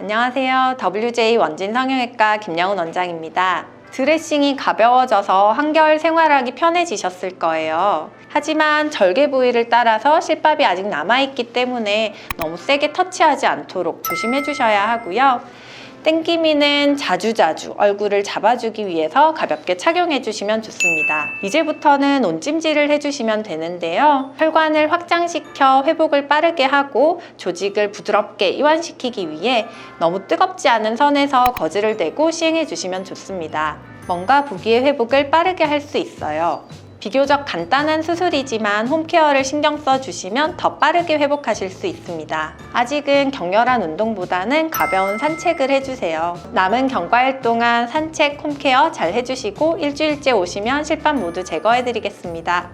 안녕하세요. WJ 원진 성형외과 김영훈 원장입니다. 드레싱이 가벼워져서 한겨울 생활하기 편해지셨을 거예요. 하지만 절개 부위를 따라서 실밥이 아직 남아있기 때문에 너무 세게 터치하지 않도록 조심해 주셔야 하고요. 땡기미는 자주자주 얼굴을 잡아주기 위해서 가볍게 착용해 주시면 좋습니다. 이제부터는 온찜질을 해주시면 되는데요. 혈관을 확장시켜 회복을 빠르게 하고 조직을 부드럽게 이완시키기 위해 너무 뜨겁지 않은 선에서 거즈를 대고 시행해 주시면 좋습니다. 뭔가 부기의 회복을 빠르게 할 수 있어요. 비교적 간단한 수술이지만 홈케어를 신경 써 주시면 더 빠르게 회복하실 수 있습니다. 아직은 격렬한 운동보다는 가벼운 산책을 해주세요. 남은 경과일 동안 산책, 홈케어 잘 해주시고 일주일째 오시면 실밥 모두 제거해 드리겠습니다.